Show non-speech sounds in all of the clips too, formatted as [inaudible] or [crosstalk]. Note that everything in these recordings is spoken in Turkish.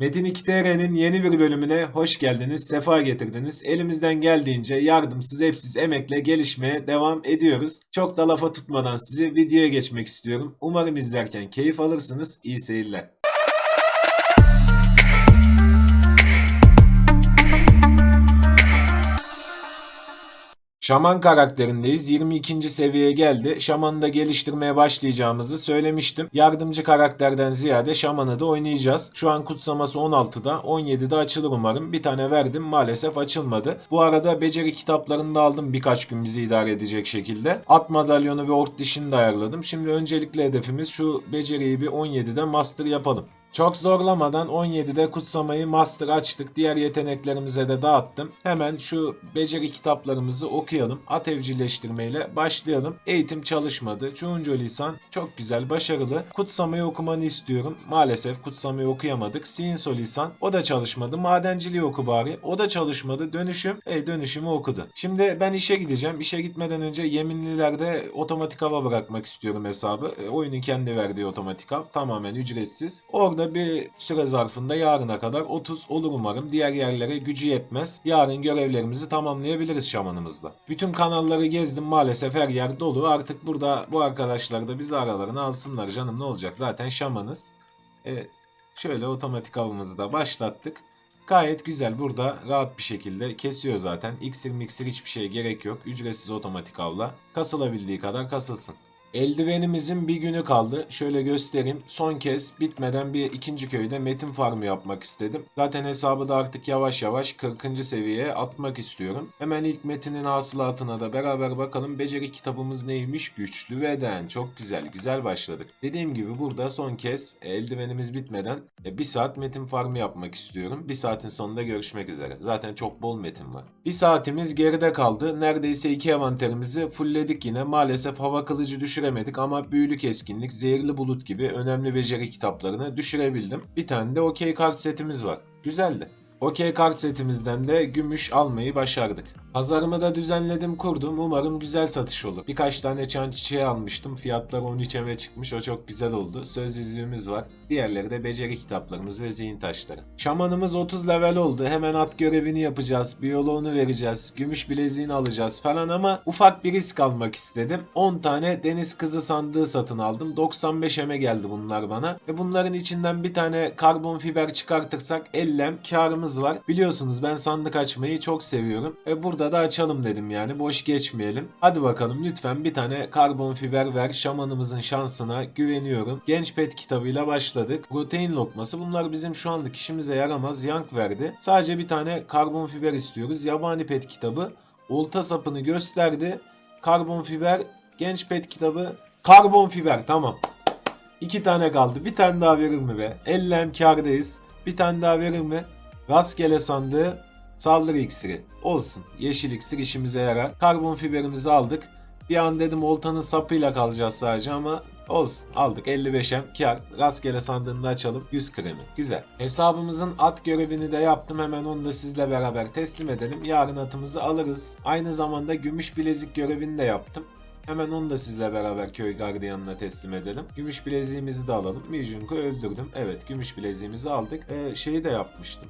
Metin 2TR'nin yeni bir bölümüne hoş geldiniz, sefa getirdiniz. Elimizden geldiğince yardımsız, hepsiz emekle gelişmeye devam ediyoruz. Çok da lafa tutmadan sizi videoya geçmek istiyorum. Umarım izlerken keyif alırsınız. İyi seyirler. Şaman karakterindeyiz. 22. seviyeye geldi. Şamanı da geliştirmeye başlayacağımızı söylemiştim. Yardımcı karakterden ziyade şamanı da oynayacağız. Şu an kutsaması 16'da, 17'de açılır umarım. Bir tane verdim maalesef açılmadı. Bu arada beceri kitaplarını da aldım birkaç gün bizi idare edecek şekilde. At madalyonu ve ort dişini de ayarladım. Şimdi öncelikle hedefimiz şu beceriyi bir 17'de master yapalım. Çok zorlamadan 17'de kutsamayı master açtık. Diğer yeteneklerimize de dağıttım. Hemen şu beceri kitaplarımızı okuyalım. At evcilleştirmeyle başlayalım. Eğitim çalışmadı. Çoğuncu lisan çok güzel, başarılı. Kutsamayı okumanı istiyorum. Maalesef kutsamayı okuyamadık. Sinso lisan o da çalışmadı. Madenciliği oku bari. O da çalışmadı. Dönüşüm, e dönüşümü okudu. Şimdi ben işe gideceğim. İşe gitmeden önce yeminlilerde otomatik hava bırakmak istiyorum hesabı. E, oyunun kendi verdiği otomatik hava. Tamamen ücretsiz. Orada bir süre zarfında yarına kadar 30 olur umarım. Diğer yerlere gücü yetmez. Yarın görevlerimizi tamamlayabiliriz şamanımızla. Bütün kanalları gezdim maalesef her yer dolu. Artık burada bu arkadaşlar da bizi aralarına alsınlar canım ne olacak zaten şamanız. E, şöyle otomatik avımızı da başlattık. Gayet güzel burada rahat bir şekilde kesiyor zaten. İksir miksir hiçbir şeye gerek yok. Ücretsiz otomatik avla. Kasılabildiği kadar kasılsın. Eldivenimizin bir günü kaldı. Şöyle göstereyim. Son kez bitmeden bir ikinci köyde metin farmı yapmak istedim. Zaten hesabı da artık yavaş yavaş 40. seviyeye atmak istiyorum. Hemen ilk metinin hasılatına da beraber bakalım. Beceri kitabımız neymiş? Güçlü beden. Çok güzel. Güzel başladık. Dediğim gibi burada son kez eldivenimiz bitmeden e, bir saat metin farmı yapmak istiyorum. Bir saatin sonunda görüşmek üzere. Zaten çok bol metin var. Bir saatimiz geride kaldı. Neredeyse iki envanterimizi fullledik yine. Maalesef hava kılıcı düşüremedik ama büyülü keskinlik, zehirli bulut gibi önemli beceri kitaplarını düşürebildim. Bir tane de okey kart setimiz var. Güzeldi. Okey kart setimizden de gümüş almayı başardık. Pazarımı da düzenledim kurdum. Umarım güzel satış olur. Birkaç tane çan çiçeği almıştım. Fiyatlar 13'e çıkmış. O çok güzel oldu. Söz yüzüğümüz var. Diğerleri de beceri kitaplarımız ve zihin taşları. Şamanımız 30 level oldu. Hemen at görevini yapacağız. Biyoloğunu vereceğiz. Gümüş bileziğini alacağız falan ama ufak bir risk almak istedim. 10 tane deniz kızı sandığı satın aldım. 95 eme geldi bunlar bana. Ve bunların içinden bir tane karbon fiber çıkartırsak ellem karımız var. Biliyorsunuz ben sandık açmayı çok seviyorum. Ve burada da açalım dedim yani. Boş geçmeyelim. Hadi bakalım lütfen bir tane karbon fiber ver. Şamanımızın şansına güveniyorum. Genç pet kitabıyla başladık. Protein lokması. Bunlar bizim şu anlık işimize yaramaz. Yank verdi. Sadece bir tane karbon fiber istiyoruz. Yabani pet kitabı. Olta sapını gösterdi. Karbon fiber. Genç pet kitabı. Karbon fiber. Tamam. İki tane kaldı. Bir tane daha verir mi be? Ellem kardayız. Bir tane daha verir mi? Rastgele sandığı saldırı iksiri. Olsun. Yeşil iksir işimize yarar. Karbon fiberimizi aldık. Bir an dedim oltanın sapıyla kalacağız sadece ama olsun. Aldık 55'em kar. Rastgele sandığını da açalım. 100 kremi. Güzel. Hesabımızın at görevini de yaptım. Hemen onu da sizle beraber teslim edelim. Yarın atımızı alırız. Aynı zamanda gümüş bilezik görevini de yaptım. Hemen onu da sizle beraber köy gardiyanına teslim edelim. Gümüş bileziğimizi de alalım. Mijunk'u öldürdüm. Evet gümüş bileziğimizi aldık. Ee, şeyi de yapmıştım.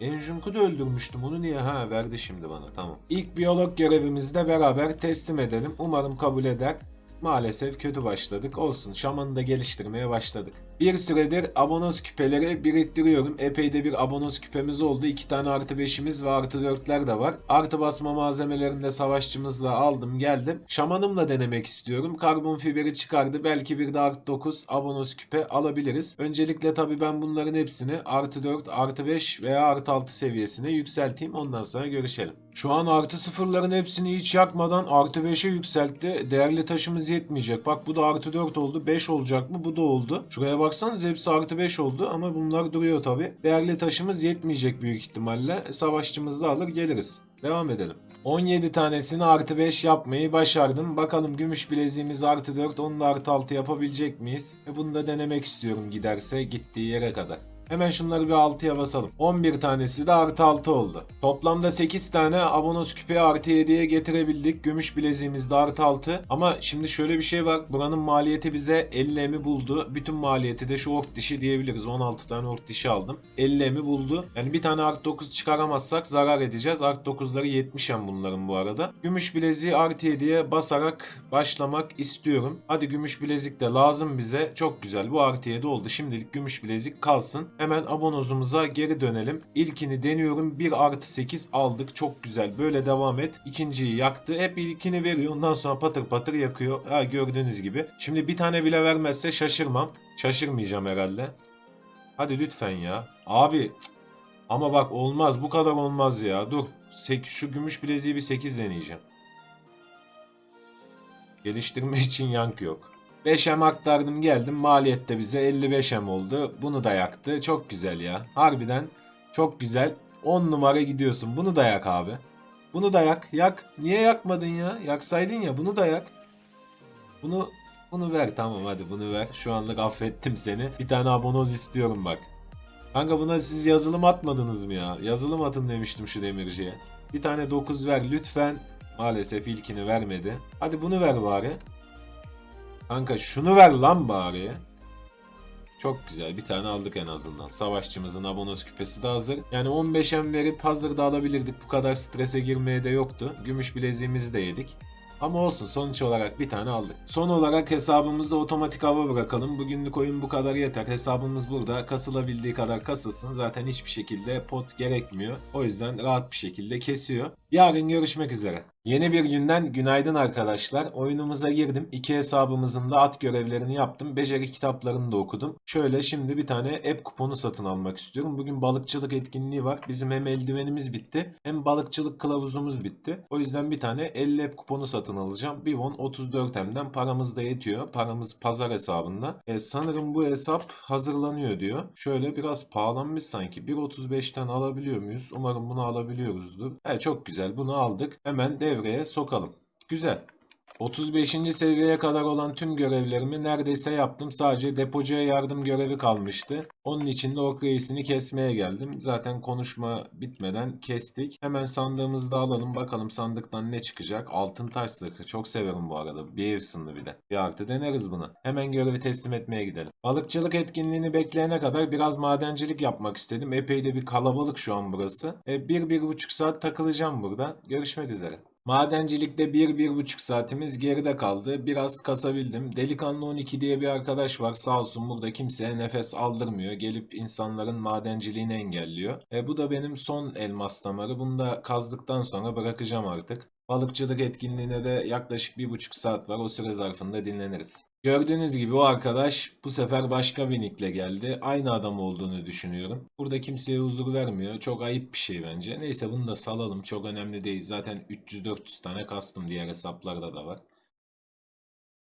Enjunk'u da öldürmüştüm. Onu niye? Ha verdi şimdi bana. Tamam. İlk biyolog görevimizi de beraber teslim edelim. Umarım kabul eder. Maalesef kötü başladık. Olsun şamanı da geliştirmeye başladık. Bir süredir abonos küpeleri biriktiriyorum. Epey de bir abonos küpemiz oldu. İki tane artı beşimiz ve artı dörtler de var. Artı basma malzemelerinde savaşçımızla aldım geldim. Şamanımla denemek istiyorum. Karbon fiberi çıkardı. Belki bir de artı 9 abonos küpe alabiliriz. Öncelikle tabii ben bunların hepsini artı 4, artı 5 veya artı 6 seviyesine yükselteyim. Ondan sonra görüşelim. Şu an artı sıfırların hepsini hiç yakmadan artı 5'e yükseltti. Değerli taşımız yetmeyecek. Bak bu da artı 4 oldu. 5 olacak mı? Bu da oldu. Şuraya baksanız hepsi artı 5 oldu ama bunlar duruyor tabi. Değerli taşımız yetmeyecek büyük ihtimalle. Savaşçımızı da alır geliriz. Devam edelim. 17 tanesini artı 5 yapmayı başardım. Bakalım gümüş bileziğimiz artı 4, onu da artı 6 yapabilecek miyiz? Bunu da denemek istiyorum giderse gittiği yere kadar. Hemen şunları bir 6'ya basalım. 11 tanesi de artı 6 oldu. Toplamda 8 tane abonos küpeyi artı 7'ye getirebildik. Gümüş bileziğimiz de artı 6. Ama şimdi şöyle bir şey var. Buranın maliyeti bize 50 emi buldu. Bütün maliyeti de şu ork dişi diyebiliriz. 16 tane ork dişi aldım. 50 emi buldu. Yani bir tane artı 9 çıkaramazsak zarar edeceğiz. Artı 9'ları 70 em bunların bu arada. Gümüş bileziği artı 7'ye basarak başlamak istiyorum. Hadi gümüş bilezik de lazım bize. Çok güzel. Bu artı 7 oldu. Şimdilik gümüş bilezik kalsın. Hemen abonozumuza geri dönelim. İlkini deniyorum. 1 artı 8 aldık. Çok güzel. Böyle devam et. İkinciyi yaktı. Hep ilkini veriyor. Ondan sonra patır patır yakıyor. Ha gördüğünüz gibi. Şimdi bir tane bile vermezse şaşırmam. Şaşırmayacağım herhalde. Hadi lütfen ya. Abi ama bak olmaz. Bu kadar olmaz ya. Dur. Şu gümüş bileziği bir 8 deneyeceğim. Geliştirme [laughs] için yank yok. 5M aktardım geldim. Maliyette bize 55M oldu. Bunu da yaktı. Çok güzel ya. Harbiden çok güzel. 10 numara gidiyorsun. Bunu da yak abi. Bunu da yak. Yak. Niye yakmadın ya? Yaksaydın ya. Bunu da yak. Bunu bunu ver tamam hadi bunu ver. Şu anlık affettim seni. Bir tane abonoz istiyorum bak. Kanka buna siz yazılım atmadınız mı ya? Yazılım atın demiştim şu demirciye. Bir tane 9 ver lütfen. Maalesef ilkini vermedi. Hadi bunu ver bari. Kanka şunu ver lan bari. Çok güzel bir tane aldık en azından. Savaşçımızın abonos küpesi de hazır. Yani 15'em verip hazırda alabilirdik. Bu kadar strese girmeye de yoktu. Gümüş bileziğimizi de yedik. Ama olsun sonuç olarak bir tane aldık. Son olarak hesabımızı otomatik hava bırakalım. Bugünlük oyun bu kadar yeter. Hesabımız burada. Kasılabildiği kadar kasılsın. Zaten hiçbir şekilde pot gerekmiyor. O yüzden rahat bir şekilde kesiyor. Yarın görüşmek üzere. Yeni bir günden günaydın arkadaşlar. Oyunumuza girdim. İki hesabımızın da at görevlerini yaptım. Beceri kitaplarını da okudum. Şöyle şimdi bir tane app kuponu satın almak istiyorum. Bugün balıkçılık etkinliği var. Bizim hem eldivenimiz bitti hem balıkçılık kılavuzumuz bitti. O yüzden bir tane 50 app kuponu satın alacağım. Bivon 34M'den paramız da yetiyor. Paramız pazar hesabında. E, sanırım bu hesap hazırlanıyor diyor. Şöyle biraz pahalanmış sanki. 1.35'ten alabiliyor muyuz? Umarım bunu alabiliyoruzdur. E, çok güzel. Bunu aldık. Hemen devreye sokalım. Güzel. 35. seviyeye kadar olan tüm görevlerimi neredeyse yaptım. Sadece depocuya yardım görevi kalmıştı. Onun için de ork reisini kesmeye geldim. Zaten konuşma bitmeden kestik. Hemen sandığımızı da alalım. Bakalım sandıktan ne çıkacak. Altın taş zırhı. Çok severim bu arada. Bir sınırlı bir de. Bir artı deneriz bunu. Hemen görevi teslim etmeye gidelim. Balıkçılık etkinliğini bekleyene kadar biraz madencilik yapmak istedim. Epey de bir kalabalık şu an burası. E, bir, bir buçuk saat takılacağım burada. Görüşmek üzere. Madencilikte 1-1,5 saatimiz geride kaldı. Biraz kasabildim. Delikanlı 12 diye bir arkadaş var. Sağ olsun burada kimseye nefes aldırmıyor. Gelip insanların madenciliğini engelliyor. E, bu da benim son elmas damarı. Bunu da kazdıktan sonra bırakacağım artık. Balıkçılık etkinliğine de yaklaşık bir buçuk saat var. O süre zarfında dinleniriz. Gördüğünüz gibi o arkadaş bu sefer başka bir nickle geldi. Aynı adam olduğunu düşünüyorum. Burada kimseye huzur vermiyor. Çok ayıp bir şey bence. Neyse bunu da salalım. Çok önemli değil. Zaten 300-400 tane kastım diğer hesaplarda da var.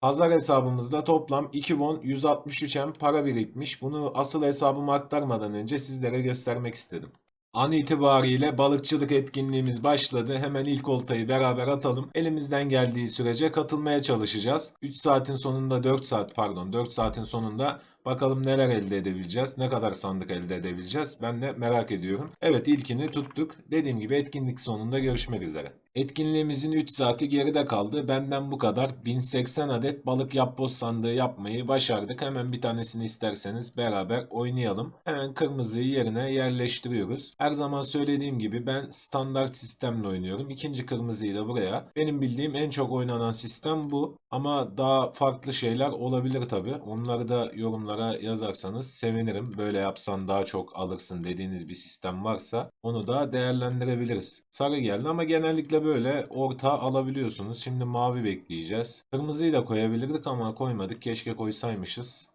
Pazar hesabımızda toplam 2 won 163 m para birikmiş. Bunu asıl hesabıma aktarmadan önce sizlere göstermek istedim. An itibariyle balıkçılık etkinliğimiz başladı. Hemen ilk oltayı beraber atalım. Elimizden geldiği sürece katılmaya çalışacağız. 3 saatin sonunda 4 saat pardon 4 saatin sonunda bakalım neler elde edebileceğiz. Ne kadar sandık elde edebileceğiz. Ben de merak ediyorum. Evet ilkini tuttuk. Dediğim gibi etkinlik sonunda görüşmek üzere. Etkinliğimizin 3 saati geride kaldı. Benden bu kadar. 1080 adet balık yapboz sandığı yapmayı başardık. Hemen bir tanesini isterseniz beraber oynayalım. Hemen kırmızıyı yerine yerleştiriyoruz. Her zaman söylediğim gibi ben standart sistemle oynuyorum. İkinci kırmızıyı da buraya. Benim bildiğim en çok oynanan sistem bu. Ama daha farklı şeyler olabilir tabi. Onları da yorumlara yazarsanız sevinirim. Böyle yapsan daha çok alırsın dediğiniz bir sistem varsa onu da değerlendirebiliriz. Sarı geldi ama genellikle böyle orta alabiliyorsunuz. Şimdi mavi bekleyeceğiz. Kırmızıyı da koyabilirdik ama koymadık. Keşke koysaymışız.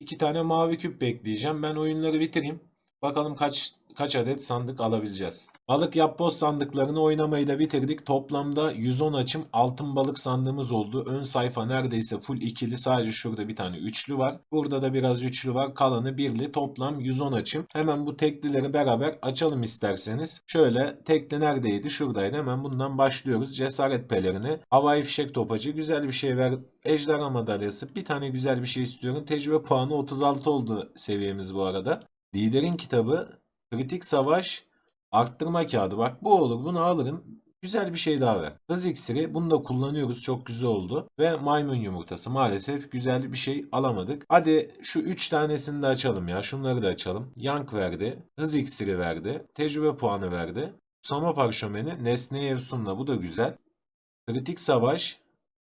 İki tane mavi küp bekleyeceğim. Ben oyunları bitireyim. Bakalım kaç kaç adet sandık alabileceğiz. Balık yapboz sandıklarını oynamayı da bitirdik. Toplamda 110 açım altın balık sandığımız oldu. Ön sayfa neredeyse full ikili. Sadece şurada bir tane üçlü var. Burada da biraz üçlü var. Kalanı birli. Toplam 110 açım. Hemen bu teklileri beraber açalım isterseniz. Şöyle tekli neredeydi? Şuradaydı. Hemen bundan başlıyoruz. Cesaret pelerini. Havai fişek topacı. Güzel bir şey ver. Ejderha madalyası. Bir tane güzel bir şey istiyorum. Tecrübe puanı 36 oldu seviyemiz bu arada. Liderin kitabı kritik savaş arttırma kağıdı. Bak bu olur bunu alırım. Güzel bir şey daha ver. Hız iksiri bunu da kullanıyoruz çok güzel oldu. Ve maymun yumurtası maalesef güzel bir şey alamadık. Hadi şu 3 tanesini de açalım ya şunları da açalım. Yank verdi. Hız iksiri verdi. Tecrübe puanı verdi. Sama parşömeni Nesne Evsun'la bu da güzel. Kritik savaş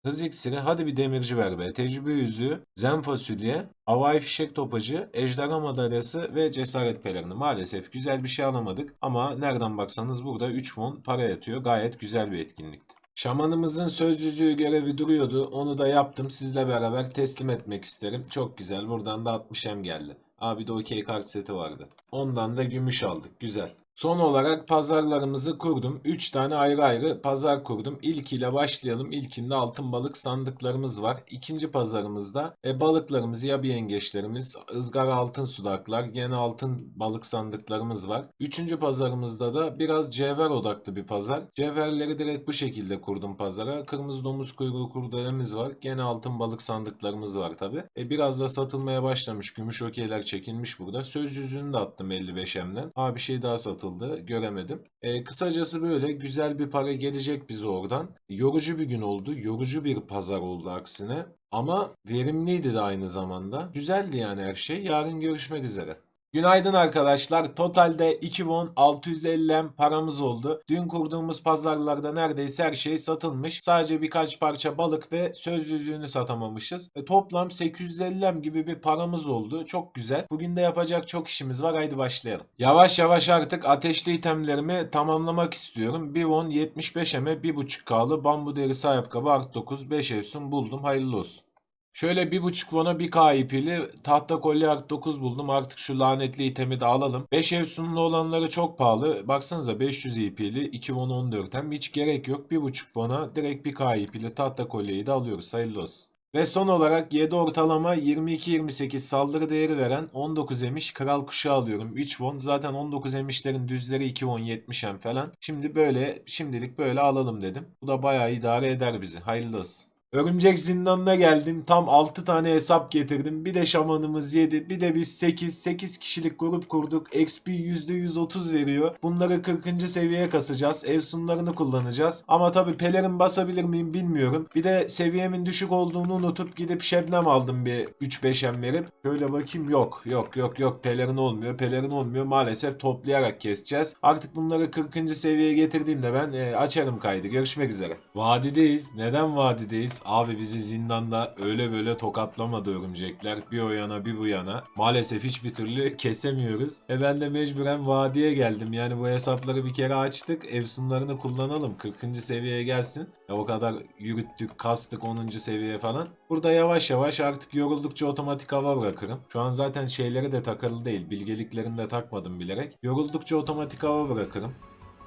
Hız iksiri hadi bir demirci ver be. Tecrübe yüzüğü, zen fasulye, havai fişek topacı, ejderha madalyası ve cesaret pelerini. Maalesef güzel bir şey alamadık ama nereden baksanız burada 3 won para yatıyor. Gayet güzel bir etkinlikti. Şamanımızın söz yüzüğü görevi duruyordu. Onu da yaptım. Sizle beraber teslim etmek isterim. Çok güzel. Buradan da 60M geldi. Abi de okey kart seti vardı. Ondan da gümüş aldık. Güzel. Son olarak pazarlarımızı kurdum. 3 tane ayrı ayrı pazar kurdum. İlkiyle başlayalım. İlkinde altın balık sandıklarımız var. İkinci pazarımızda e, balıklarımız, yabi yengeçlerimiz, ızgara altın sudaklar, gene altın balık sandıklarımız var. Üçüncü pazarımızda da biraz cevher odaklı bir pazar. Cevherleri direkt bu şekilde kurdum pazara. Kırmızı domuz kuyruğu kurdelemiz var. Gene altın balık sandıklarımız var tabi. E, biraz da satılmaya başlamış. Gümüş okeyler çekilmiş burada. Söz yüzüğünü de attım 55M'den. Ha bir şey daha satıldı. Göremedim. E, kısacası böyle güzel bir para gelecek bize oradan. Yorucu bir gün oldu. Yorucu bir pazar oldu aksine. Ama verimliydi de aynı zamanda. Güzeldi yani her şey. Yarın görüşmek üzere. Günaydın arkadaşlar. Totalde 2 won 650 M paramız oldu. Dün kurduğumuz pazarlarda neredeyse her şey satılmış. Sadece birkaç parça balık ve söz yüzüğünü satamamışız. E, toplam 850 M gibi bir paramız oldu. Çok güzel. Bugün de yapacak çok işimiz var. Haydi başlayalım. Yavaş yavaş artık ateşli itemlerimi tamamlamak istiyorum. 1 won 75 M'e 1.5K'lı bambu derisi ayakkabı art 9 5 efsun buldum. Hayırlı olsun. Şöyle bir buçuk vona bir K ipili tahta kolye art 9 buldum. Artık şu lanetli itemi de alalım. 5 efsunlu olanları çok pahalı. Baksanıza 500 ipili 2 won 14 hem hiç gerek yok. Bir buçuk wona direkt bir K ipili tahta kolyeyi de alıyoruz. Hayırlı olsun. Ve son olarak 7 ortalama 22-28 saldırı değeri veren 19 emiş kral kuşu alıyorum. 3 won zaten 19 emişlerin düzleri 2 won 70 hem falan. Şimdi böyle şimdilik böyle alalım dedim. Bu da bayağı idare eder bizi. Hayırlı olsun. Örümcek zindanına geldim. Tam 6 tane hesap getirdim. Bir de şamanımız 7. Bir de biz 8. 8 kişilik grup kurduk. XP %130 veriyor. Bunları 40. seviyeye kasacağız. Evsunlarını kullanacağız. Ama tabi pelerin basabilir miyim bilmiyorum. Bir de seviyemin düşük olduğunu unutup gidip şebnem aldım bir 3-5'em verip. Şöyle bakayım yok. Yok yok yok. Pelerin olmuyor. Pelerin olmuyor. Maalesef toplayarak keseceğiz. Artık bunları 40. seviyeye getirdiğimde ben e, açarım kaydı. Görüşmek üzere. Vadideyiz. Neden vadideyiz? Abi bizi zindanda öyle böyle tokatlamadı örümcekler. Bir o yana bir bu yana. Maalesef hiçbir türlü kesemiyoruz. E ben de mecburen vadiye geldim. Yani bu hesapları bir kere açtık. Evsunlarını kullanalım. 40. seviyeye gelsin. Ya o kadar yürüttük, kastık 10. seviye falan. Burada yavaş yavaş artık yoruldukça otomatik hava bırakırım. Şu an zaten şeyleri de takılı değil. Bilgeliklerini de takmadım bilerek. Yoruldukça otomatik hava bırakırım.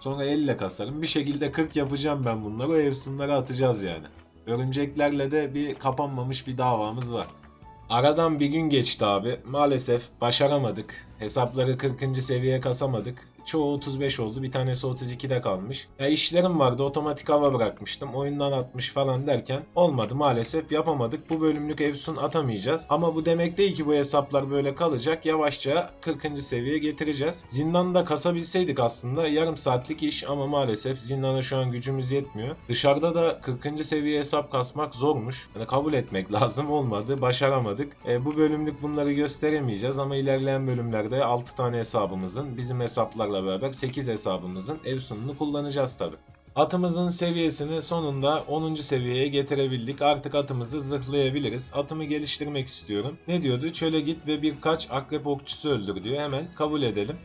Sonra elle kasarım. Bir şekilde 40 yapacağım ben bunları. O evsunları atacağız yani. Örümceklerle de bir kapanmamış bir davamız var. Aradan bir gün geçti abi. Maalesef başaramadık. Hesapları 40. seviyeye kasamadık. Çoğu 35 oldu. Bir tanesi 32'de kalmış. Ya işlerim vardı. Otomatik hava bırakmıştım. Oyundan atmış falan derken olmadı maalesef. Yapamadık. Bu bölümlük Evsun atamayacağız. Ama bu demek değil ki bu hesaplar böyle kalacak. Yavaşça 40. seviyeye getireceğiz. Zindanda kasabilseydik aslında yarım saatlik iş ama maalesef zindana şu an gücümüz yetmiyor. Dışarıda da 40. seviye hesap kasmak zormuş. Yani kabul etmek [laughs] lazım. Olmadı. Başaramadık. E, bu bölümlük bunları gösteremeyeceğiz ama ilerleyen bölümlerde 6 tane hesabımızın bizim hesaplarla beraber 8 hesabımızın ev sunumunu kullanacağız tabi. Atımızın seviyesini sonunda 10. seviyeye getirebildik. Artık atımızı zırhlayabiliriz. Atımı geliştirmek istiyorum. Ne diyordu? Çöle git ve birkaç akrep okçusu öldür diyor. Hemen kabul edelim.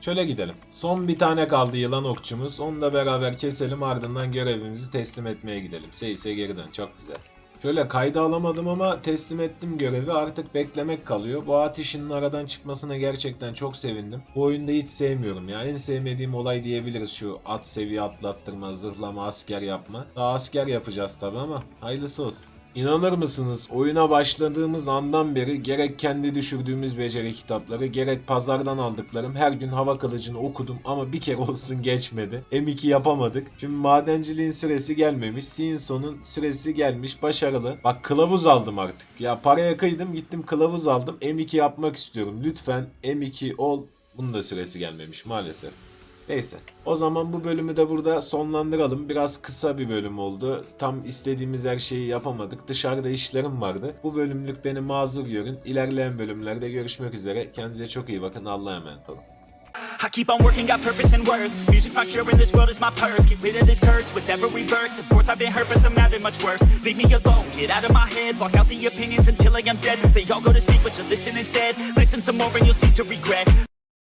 Çöle gidelim. Son bir tane kaldı yılan okçumuz. Onunla beraber keselim ardından görevimizi teslim etmeye gidelim. Seyse geri dön. Çok güzel. Şöyle kayda alamadım ama teslim ettim görevi artık beklemek kalıyor. Bu ateşinin aradan çıkmasına gerçekten çok sevindim. Bu oyunda hiç sevmiyorum ya. En sevmediğim olay diyebiliriz şu at seviye atlattırma, zırhlama, asker yapma. Daha asker yapacağız tabi ama hayırlısı olsun. İnanır mısınız oyuna başladığımız andan beri gerek kendi düşürdüğümüz beceri kitapları gerek pazardan aldıklarım her gün hava kılıcını okudum ama bir kere olsun geçmedi. M2 yapamadık. Şimdi madenciliğin süresi gelmemiş. Sinson'un süresi gelmiş başarılı. Bak kılavuz aldım artık. Ya paraya kıydım gittim kılavuz aldım. M2 yapmak istiyorum. Lütfen M2 ol. Bunun da süresi gelmemiş maalesef. Neyse. O zaman bu bölümü de burada sonlandıralım. Biraz kısa bir bölüm oldu. Tam istediğimiz her şeyi yapamadık. Dışarıda işlerim vardı. Bu bölümlük beni mazur görün. İlerleyen bölümlerde görüşmek üzere. Kendinize çok iyi bakın. Allah'a emanet olun. I keep on working, got purpose and worth. Music's my cure and this world is my purse. Get rid of this curse with every verse. Of course, I've been hurt, but some have it much worse. Leave me alone, get out of my head. Block out the opinions until I am dead. They all go to sleep, but you listen instead. Listen some more and you'll cease to regret.